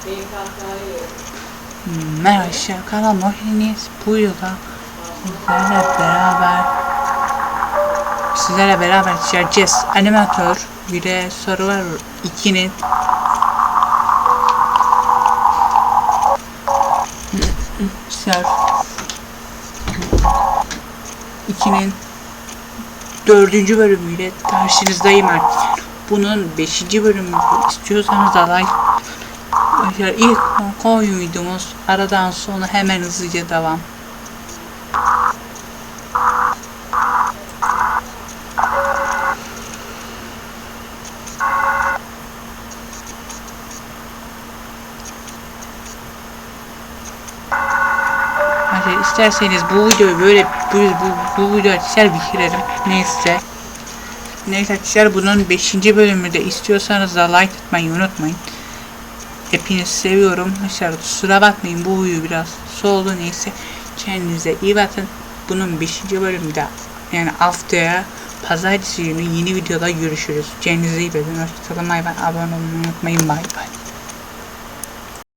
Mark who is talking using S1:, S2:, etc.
S1: Hmm, Merhaba arkadaşlar kanalıma hoş geldiniz. Bu yılda sizlerle beraber sizlerle beraber çizeceğiz. Animatör bir de Survivor 2'nin Surf 2'nin dördüncü bölümüyle karşınızdayım artık. Bunun beşinci bölümünü istiyorsanız da like Arkadaşlar ilk koyun videomuz aradan sonra hemen hızlıca devam. Arkadaşlar isterseniz bu videoyu böyle bu, bu, bu videoyu arkadaşlar bitirelim. Neyse. Neyse arkadaşlar bunun 5. bölümü de istiyorsanız da like atmayı unutmayın. Hepinizi seviyorum. Arkadaşlar kusura bakmayın bu huyu biraz soldu neyse. Kendinize iyi bakın. Bunun 5. bölümünde yani haftaya pazartesi günü yeni videoda görüşürüz. Kendinize iyi bakın. Hoşçakalın. Abone olmayı unutmayın. Bay bay.